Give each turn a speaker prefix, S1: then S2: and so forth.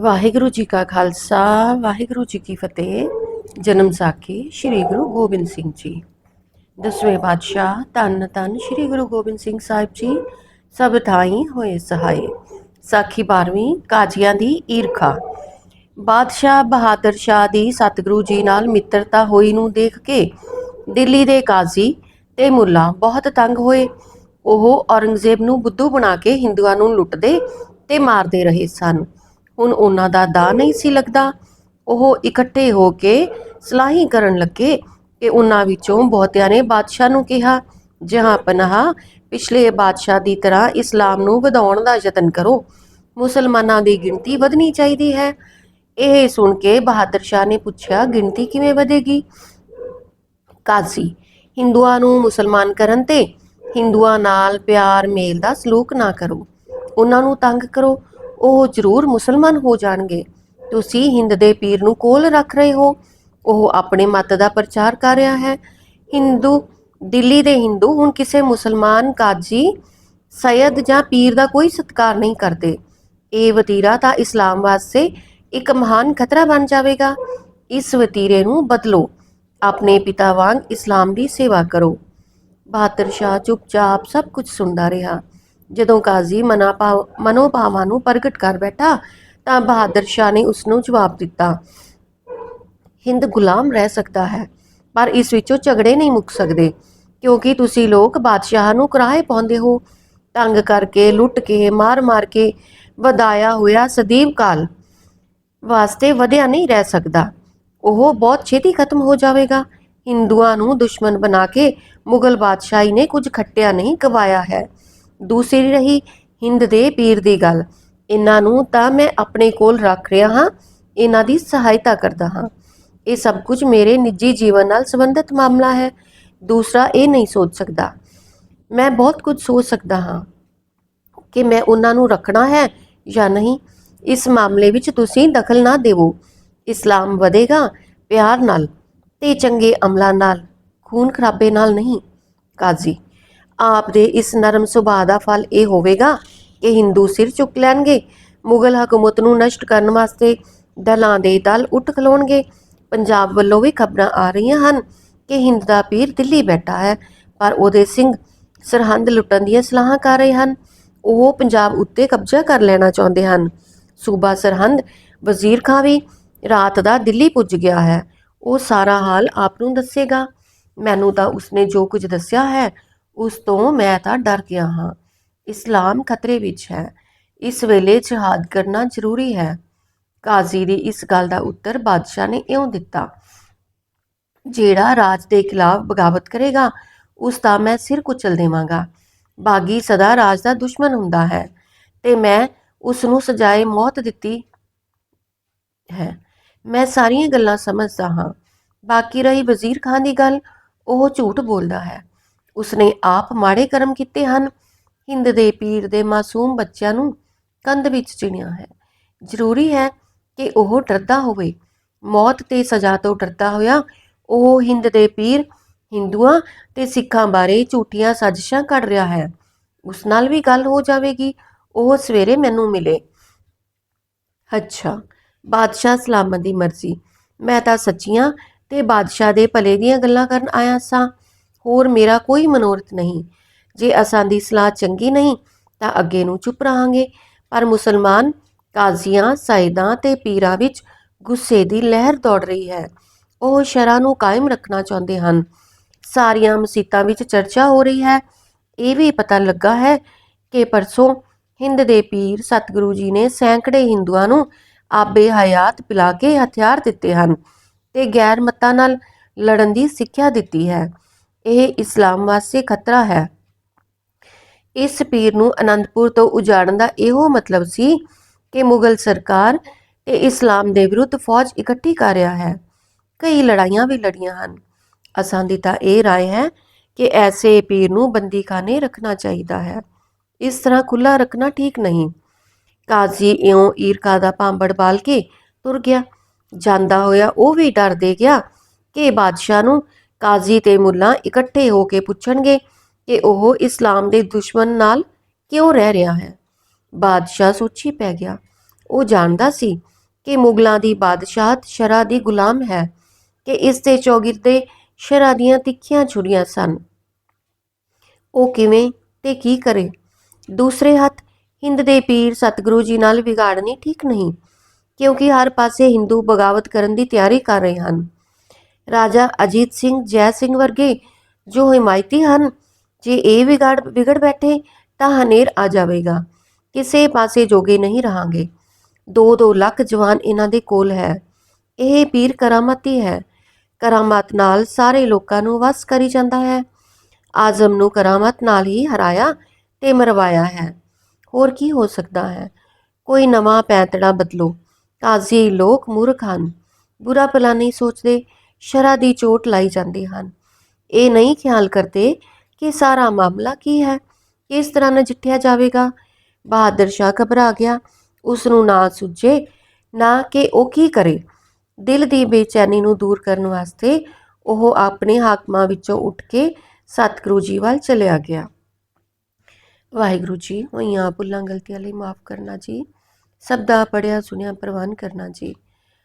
S1: ਵਾਹਿਗੁਰੂ ਜੀ ਕਾ ਖਾਲਸਾ, ਵਾਹਿਗੁਰੂ ਜੀ ਕੀ ਫਤਿਹ। ਜਨਮ ਸਾਖੀ ਸ੍ਰੀ ਗੁਰੂ ਗੋਬਿੰਦ ਸਿੰਘ ਜੀ। ਦਸਵੇਂ ਪਾਤਸ਼ਾਹ ਧੰਨ ਧੰਨ ਸ੍ਰੀ ਗੁਰੂ ਗੋਬਿੰਦ ਸਿੰਘ ਸਾਹਿਬ ਜੀ, ਸਭ ਥਾਈ ਹੋਏ ਸਹਾਈ। ਸਾਖੀ 12ਵੀਂ ਕਾਜੀਆਂ ਦੀ ਈਰਖਾ। ਬਾਦਸ਼ਾਹ ਬਹਾਦਰ ਸ਼ਾਹ ਦੀ ਸਤਿਗੁਰੂ ਜੀ ਨਾਲ ਮਿੱਤਰਤਾ ਹੋਈ ਨੂੰ ਦੇਖ ਕੇ ਦਿੱਲੀ ਦੇ ਕਾਜ਼ੀ ਤੇ ਮੁੱਲਾ ਬਹੁਤ ਤੰਗ ਹੋਏ। ਉਹ ਔਰੰਗਜ਼ੇਬ ਨੂੰ ਬੁੱਧੂ ਬਣਾ ਕੇ ਹਿੰਦੂਆਂ ਨੂੰ ਲੁੱਟਦੇ ਤੇ ਮਾਰਦੇ ਰਹੇ ਸਨ। ਹੁਣ ਉਹਨਾਂ ਦਾ ਦਾ ਨਹੀਂ ਸੀ ਲੱਗਦਾ। ਉਹ ਇਕੱਠੇ ਹੋ ਕੇ ਸਲਾਹੀ ਕਰਨ ਲੱਗੇ। ਕਿ ਉਹਨਾਂ ਵਿੱਚੋਂ ਬਹੁਤਿਆਂ ਨੇ ਬਾਦਸ਼ਾਹ ਨੂੰ ਕਿਹਾ, ਜਹਾਂ ਪਨਾਹ, ਪਿਛਲੇ ਬਾਦਸ਼ਾਹ ਦੀ ਤਰ੍ਹਾਂ ਇਸਲਾਮ ਨੂੰ ਵਧਾਉਣ ਦਾ ਯਤਨ ਕਰੋ। ਮੁਸਲਮਾਨਾਂ ਦੀ ਗਿਣਤੀ ਵਧਣੀ ਚਾਹੀਦੀ ਹੈ। ਇਹ ਸੁਣ ਕੇ ਬਹਾਦਰ ਸ਼ਾਹ ਨੇ ਪੁੱਛਿਆ, ਗਿਣਤੀ ਕਿਵੇਂ ਵਧੇਗੀ? ਕਾਜ਼ੀ, ਹਿੰਦੂਆਂ ਨੂੰ ਮੁਸਲਮਾਨ ਕਰਨ ਤੇ ਹਿੰਦੂਆਂ ਨਾਲ ਪਿਆਰ ਮੇਲ ਦਾ ਸਲੂਕ ਨਾ ਕਰੋ। ਉਹਨਾਂ ਨੂੰ ਤੰਗ ਕਰੋ। ਉਹ ਜ਼ਰੂਰ ਮੁਸਲਮਾਨ ਹੋ ਜਾਣਗੇ। ਤੁਸੀਂ ਹਿੰਦ ਦੇ ਪੀਰ ਨੂੰ ਕੋਲ ਰੱਖ ਰਹੇ ਹੋ। ਉਹ ਆਪਣੇ ਮਤ ਦਾ ਪ੍ਰਚਾਰ ਕਰ ਰਿਹਾ ਹੈ। ਹਿੰਦੂ, ਦਿੱਲੀ ਦੇ ਹਿੰਦੂ ਹੁਣ ਕਿਸੇ ਮੁਸਲਮਾਨ ਕਾਜੀ ਸੈਦ ਜਾਂ ਪੀਰ ਦਾ ਕੋਈ ਸਤਿਕਾਰ ਨਹੀਂ ਕਰਦੇ। ਇਹ ਵਤੀਰਾ ਤਾਂ ਇਸਲਾਮ ਵਾਸਤੇ ਇੱਕ ਮਹਾਨ ਖਤਰਾ ਬਣ ਜਾਵੇਗਾ। ਇਸ ਵਤੀਰੇ ਨੂੰ ਬਦਲੋ। ਆਪਣੇ ਪਿਤਾ ਵਾਂਗ ਇਸਲਾਮ ਦੀ ਸੇਵਾ ਕਰੋ। ਬਹਾਦਰ ਸ਼ਾਹ ਚੁੱਪਚਾਪ ਸਭ ਕੁਝ ਸੁਣਦਾ ਰਿਹਾ। ਜਦੋਂ ਕਾਜ਼ੀ ਮਨਾ ਭਾਵ ਮਨੋਭਾਵਾਂ ਨੂੰ ਪ੍ਰਗਟ ਕਰ ਬੈਠਾ, ਤਾਂ ਬਹਾਦਰ ਸ਼ਾਹ ਨੇ ਉਸ ਨੂੰ ਜਵਾਬ ਦਿੱਤਾ, ਹਿੰਦ ਗੁਲਾਮ ਰਹਿ ਸਕਦਾ ਹੈ, ਪਰ ਇਸ ਵਿੱਚੋਂ ਝਗੜੇ ਨਹੀਂ ਮੁੱਕ ਸਕਦੇ, ਕਿਉਂਕਿ ਤੁਸੀਂ ਲੋਕ ਬਾਦਸ਼ਾਹ ਨੂੰ ਕਿਰਾਏ ਪਾਉਂਦੇ ਹੋ ਤੰਗ ਕਰਕੇ ਲੁੱਟ ਕੇ ਮਾਰ-ਮਾਰ ਕੇ ਵਧਾਇਆ ਹੋਇਆ ਸਦੀਵ ਕਾਲ ਵਾਸਤੇ ਵਧਿਆ ਨਹੀਂ ਰਹਿ ਸਕਦਾ। ਉਹ ਬਹੁਤ ਛੇਤੀ ਖਤਮ ਹੋ ਜਾਵੇਗਾ। ਹਿੰਦੂਆਂ ਨੂੰ ਦੁਸ਼ਮਣ ਬਣਾ ਕੇ ਮੁਗਲ ਬਾਦਸ਼ਾਹੀ ਨੇ ਕੁਝ ਖੱਟਿਆ ਨਹੀਂ, ਗਵਾਇਆ ਹੈ। ਦੂਸਰੀ ਰਹੀ ਹਿੰਦ ਦੇ ਪੀਰ ਦੀ ਗੱਲ। ਇਹਨਾਂ ਨੂੰ ਤਾਂ ਮੈਂ ਆਪਣੇ ਕੋਲ ਰੱਖ ਰਿਹਾ ਹਾਂ, ਇਹਨਾਂ ਦੀ ਸਹਾਇਤਾ ਕਰਦਾ ਹਾਂ। ਇਹ ਸਭ ਕੁਝ ਮੇਰੇ ਨਿੱਜੀ ਜੀਵਨ ਨਾਲ ਸੰਬੰਧਿਤ ਮਾਮਲਾ ਹੈ, ਦੂਸਰਾ ਇਹ ਨਹੀਂ ਸੋਚ ਸਕਦਾ। ਮੈਂ ਬਹੁਤ ਕੁਝ ਸੋਚ ਸਕਦਾ ਹਾਂ ਕਿ ਮੈਂ ਉਹਨਾਂ ਨੂੰ ਰੱਖਣਾ ਹੈ ਜਾਂ ਨਹੀਂ। ਇਸ ਮਾਮਲੇ ਵਿੱਚ ਤੁਸੀਂ ਦਖਲ ਨਾ ਦੇਵੋ। ਇਸਲਾਮ ਵਧੇਗਾ ਪਿਆਰ ਨਾਲ ਤੇ ਚੰਗੇ ਅਮਲਾਂ ਨਾਲ, ਖੂਨ ਖਰਾਬੇ ਨਾਲ ਨਹੀਂ। ਕਾਜ਼ੀ ਆਪ ਦੇ ਇਸ ਨਰਮ ਸੁਭਾਅ ਦਾ ਫਲ ਇਹ ਹੋਵੇਗਾ ਕਿ ਹਿੰਦੂ ਸਿਰ ਚੁੱਕ ਲੈਣਗੇ, ਮੁਗਲ ਹਕੂਮਤ ਨੂੰ ਨਸ਼ਟ ਕਰਨ ਵਾਸਤੇ ਦਲਾਂ ਦੇ ਦਲ ਉੱਠ ਖਲੋਣਗੇ। ਪੰਜਾਬ ਵੱਲੋਂ ਵੀ ਖਬਰਾਂ ਆ ਰਹੀਆਂ ਹਨ ਕਿ ਹਿੰਦ ਦਾ ਪੀਰ ਦਿੱਲੀ ਬੈਠਾ ਹੈ, ਪਰ ਉਹਦੇ ਸਿੰਘ ਸਰਹੰਦ ਲੁੱਟਣ ਦੀਆਂ ਸਲਾਹਾਂ ਕਰ ਰਹੇ ਹਨ। ਉਹ ਪੰਜਾਬ ਉੱਤੇ ਕਬਜ਼ਾ ਕਰ ਲੈਣਾ ਚਾਹੁੰਦੇ ਹਨ। ਸੂਬਾ ਸਰਹੰਦ ਵਜ਼ੀਰ ਖਾਂ ਵੀ ਰਾਤ ਦਾ ਦਿੱਲੀ ਪੁੱਜ ਗਿਆ ਹੈ। ਉਹ ਸਾਰਾ ਹਾਲ ਆਪ ਨੂੰ ਦੱਸੇਗਾ। ਮੈਨੂੰ ਤਾਂ ਉਸਨੇ ਜੋ ਕੁਝ ਦੱਸਿਆ ਹੈ ਉਸ ਤੋਂ ਮੈਂ ਤਾਂ ਡਰ ਗਿਆ ਹਾਂ। ਇਸਲਾਮ ਖਤਰੇ ਵਿੱਚ ਹੈ। ਇਸ ਵੇਲੇ ਜਿਹਾਦ ਕਰਨਾ ਜ਼ਰੂਰੀ ਹੈ। ਕਾਜ਼ੀ ਦੀ ਇਸ ਗੱਲ ਦਾ ਉੱਤਰ ਬਾਦਸ਼ਾਹ ਨੇ ਇਉਂ ਦਿੱਤਾ। ਜਿਹੜਾ ਰਾਜ ਦੇ ਖਿਲਾਫ ਬਗਾਵਤ ਕਰੇਗਾ, ਉਸ ਦਾ ਮੈਂ ਸਿਰ ਕੁਚਲ ਦੇਵਾਂਗਾ। ਬਾਗੀ ਸਦਾ ਰਾਜ ਦਾ ਦੁਸ਼ਮਣ ਹੁੰਦਾ ਹੈ ਤੇ ਮੈਂ ਉਸ ਨੂੰ ਸਜ਼ਾਏ ਮੌਤ ਦਿੱਤੀ ਹੈ। ਮੈਂ ਸਾਰੀਆਂ ਗੱਲਾਂ ਸਮਝਦਾ ਹਾਂ। ਬਾਕੀ ਰਹੀ ਵਜ਼ੀਰ ਖਾਨ ਦੀ ਗੱਲ, ਉਹ ਝੂਠ ਬੋਲਦਾ ਹੈ। ਉਸਨੇ ਆਪ ਮਾੜੇ ਕਰਮ ਕੀਤੇ ਹਨ। ਹਿੰਦ ਦੇ ਪੀਰ ਦੇ ਮਾਸੂਮ ਬੱਚਿਆਂ ਨੂੰ ਕੰਧ ਵਿੱਚ ਚਿਣਿਆ ਹੈ। ਜ਼ਰੂਰੀ ਹੈ ਕਿ ਉਹ ਡਰਦਾ ਹੋਵੇ। ਮੌਤ ਤੇ ਸਜ਼ਾ ਤੋਂ ਡਰਦਾ ਹੋਇਆ ਉਹ ਹਿੰਦ ਦੇ ਪੀਰ, ਹਿੰਦੂਆਂ ਤੇ ਸਿੱਖਾਂ ਬਾਰੇ ਝੂਠੀਆਂ ਸਾਜ਼ਿਸ਼ਾਂ ਕੱਢ ਰਿਹਾ ਹੈ। ਉਸ ਨਾਲ ਵੀ ਗੱਲ ਹੋ ਜਾਵੇਗੀ। ਉਹ ਸਵੇਰੇ ਮੈਨੂੰ ਮਿਲੇ। ਅੱਛਾ, ਬਾਦਸ਼ਾਹ ਸਲਾਮਤ ਦੀ ਮਰਜ਼ੀ। ਮੈਂ ਤਾਂ ਸੱਚੀਆਂ ਤੇ ਬਾਦਸ਼ਾਹ ਦੇ ਭਲੇ ਦੀਆਂ ਗੱਲਾਂ ਕਰਨ ਆਇਆ ਸਾਂ। ਹੋਰ ਮੇਰਾ ਕੋਈ ਮਨੋਰਥ ਨਹੀਂ। ਜੇ ਅਸਾਂ ਦੀ ਸਲਾਹ ਚੰਗੀ ਨਹੀਂ, ਤਾਂ ਅੱਗੇ ਨੂੰ ਚੁੱਪ ਰਹਾਂਗੇ। ਪਰ ਮੁਸਲਮਾਨ ਕਾਜ਼ੀਆਂ, ਸਾਇਦਾਂ ਤੇ ਪੀਰਾਂ ਵਿੱਚ ਗੁੱਸੇ ਦੀ ਲਹਿਰ ਦੌੜ ਰਹੀ ਹੈ। ਉਹ ਸ਼ਰਾਂ ਨੂੰ ਕਾਇਮ ਰੱਖਣਾ ਚਾਹੁੰਦੇ ਹਨ। ਸਾਰੀਆਂ ਮਸੀਤਾਂ ਵਿੱਚ ਚਰਚਾ ਹੋ ਰਹੀ ਹੈ। ਇਹ ਵੀ ਪਤਾ ਲੱਗਾ ਹੈ ਕਿ ਪਰਸੋਂ ਹਿੰਦ ਦੇ ਪੀਰ ਸਤਿਗੁਰੂ ਜੀ ਨੇ ਸੈਂਕੜੇ ਹਿੰਦੂਆਂ ਨੂੰ ਆਬੇ ਹਯਾਤ ਪਿਲਾ ਕੇ ਹਥਿਆਰ ਦਿੱਤੇ ਹਨ ਤੇ ਗੈਰ ਮਤਾਂ ਨਾਲ ਲੜਨ ਦੀ ਸਿੱਖਿਆ ਦਿੱਤੀ ਹੈ। ਇਹ ਇਸਲਾਮ ਵਾਸਤੇ ਖਤਰਾ ਹੈ ਇਸ ਪੀਰ ਨੂੰ ਅਨੰਦਪੁਰ ਤੋਂ ਉਜਾੜਨ ਦਾ ਇਹੋ ਮਤਲਬ ਸੀ ਕਿ ਮੁਗਲ ਸਰਕਾਰ ਤੇ ਇਸਲਾਮ ਦੇ ਵਿਰੁੱਧ ਫੌਜ ਇਕੱਠੀ ਕਰ ਰਿਹਾ ਹੈ ਕਈ ਲੜਾਈਆਂ ਵੀ ਲੜੀਆਂ ਹਨ ਅਸਾਂ ਦੀ ਤਾਂ ਇਹ رائے ਹੈ ਕਿ ਐਸੇ ਪੀਰ ਨੂੰ ਬੰਦੀਖਾਨੇ ਰੱਖਣਾ ਚਾਹੀਦਾ ਹੈ ਇਸ ਤਰ੍ਹਾਂ ਖੁੱਲਾ ਰੱਖਣਾ ਠੀਕ ਨਹੀਂ ਕਾਜ਼ੀ ਇਉਂ ਈਰਖਾ ਦਾ ਭਾਂਬੜ ਬਾਲ ਕੇ ਤੁਰ ਗਿਆ ਜਾਂਦਾ ਹੋਇਆ ਉਹ ਵੀ ਡਰ ਦੇ ਗਿਆ ਕਿ ਬਾਦਸ਼ਾਹ ਨੂੰ ਕਾਜ਼ੀ ਤੇ ਮੁੱਲਾ ਇਕੱਠੇ ਹੋ ਕੇ ਪੁੱਛਣਗੇ ਕਿ ਉਹ ਇਸਲਾਮ ਦੇ ਦੁਸ਼ਮਣ ਨਾਲ ਕਿਉਂ ਰਹਿ ਰਿਹਾ ਹੈ। ਬਾਦਸ਼ਾਹ ਸੋਚੀ ਪੈ ਗਿਆ। ਉਹ ਜਾਣਦਾ ਸੀ ਕਿ ਮੁਗਲਾਂ ਦੀ ਬਾਦਸ਼ਾਹਤ ਸ਼ਰਾ ਦੀ ਗੁਲਾਮ ਹੈ ਕਿ ਇਸ ਦੇ ਚੌਗਿਰਦੇ ਸ਼ਰਾ ਦੀਆਂ ਤਿੱਖੀਆਂ ਛੁਰੀਆਂ ਸਨ। ਉਹ ਕਿਵੇਂ ਤੇ ਕੀ ਕਰੇ? ਦੂਸਰੇ ਹੱਥ, ਹਿੰਦ ਦੇ ਪੀਰ ਸਤਿਗੁਰੂ ਜੀ ਨਾਲ ਵਿਗਾੜਨੀ ਠੀਕ ਨਹੀਂ, ਕਿਉਂਕਿ ਹਰ ਪਾਸੇ ਹਿੰਦੂ ਬਗਾਵਤ ਕਰਨ ਦੀ ਤਿਆਰੀ ਕਰ ਰਹੇ ਹਨ। ਰਾਜਾ ਅਜੀਤ ਸਿੰਘ ਜੈ ਸਿੰਘ ਵਰਗੇ ਜੋ ਹਿਮਾਇਤੀ ਹਨ, ਜੇ ਇਹ ਵਿਗੜ ਵਿਗੜ ਬੈਠੇ ਤਾਂ ਹਨੇਰ ਆ ਜਾਵੇਗਾ। ਕਿਸੇ ਪਾਸੇ ਜੋਗੇ ਨਹੀਂ ਰਹਾਂਗੇ। 2-2 ਲੱਖ ਜਵਾਨ ਇਹਨਾਂ ਦੇ ਕੋਲ ਹੈ। ਇਹ ਪੀਰ ਕਰਾਮਾਤੀ ਹੈ। ਕਰਾਮਾਤ ਨਾਲ ਸਾਰੇ ਲੋਕਾਂ ਨੂੰ ਵਸ ਕਰੀ ਜਾਂਦਾ ਹੈ। ਆਜ਼ਮ ਨੂੰ ਕਰਾਮਤ ਨਾਲ ਹੀ ਹਰਾਇਆ ਤੇ ਮਰਵਾਇਆ ਹੈ। ਹੋਰ ਕੀ ਹੋ ਸਕਦਾ ਹੈ? ਕੋਈ ਨਵਾਂ ਪੈਂਤੜਾ ਬਦਲੋ। ਕਾਜ਼ੀ ਲੋਕ ਮੂਰਖ ਹਨ। ਬੁਰਾ ਭਲਾ ਨਹੀਂ ਸੋਚਦੇ। ਸ਼ਰਾ ਦੀ ਚੋਟ ਲਾਈ ਜਾਂਦੇ ਹਨ। ਇਹ ਨਹੀਂ ਖਿਆਲ ਕਰਦੇ ਕਿ ਸਾਰਾ ਮਾਮਲਾ ਕੀ ਹੈ, ਕਿਸ ਤਰ੍ਹਾਂ ਨਜਿੱਠਿਆ ਜਾਵੇਗਾ। ਬਹਾਦਰ ਸ਼ਾਹ ਘਬਰਾ ਗਿਆ ਉਸ ਨੂੰ ਨਾ ਸੁਝੇ ਨਾ ਕਿ ਉਹ ਕੀ ਕਰੇ। ਦਿਲ ਦੀ ਬੇਚੈਨੀ ਨੂੰ ਦੂਰ ਕਰਨ ਵਾਸਤੇ ਉਹ ਆਪਣੇ ਹਾਕਮਾਂ ਵਿੱਚੋਂ ਉੱਠ ਕੇ ਸਤਿਗੁਰੂ ਜੀ ਵੱਲ ਚਲਿਆ ਗਿਆ। ਵਾਹਿਗੁਰੂ ਜੀ, ਹੋਈਆਂ ਭੁੱਲਾਂ, ਗਲਤੀਆਂ ਲਈ ਮਾਫ ਕਰਨਾ ਜੀ। ਸਭ ਦਾ ਪੜਿਆ ਸੁਣਿਆ, ਪ੍ਰਵਾਨ ਕਰਨਾ ਜੀ।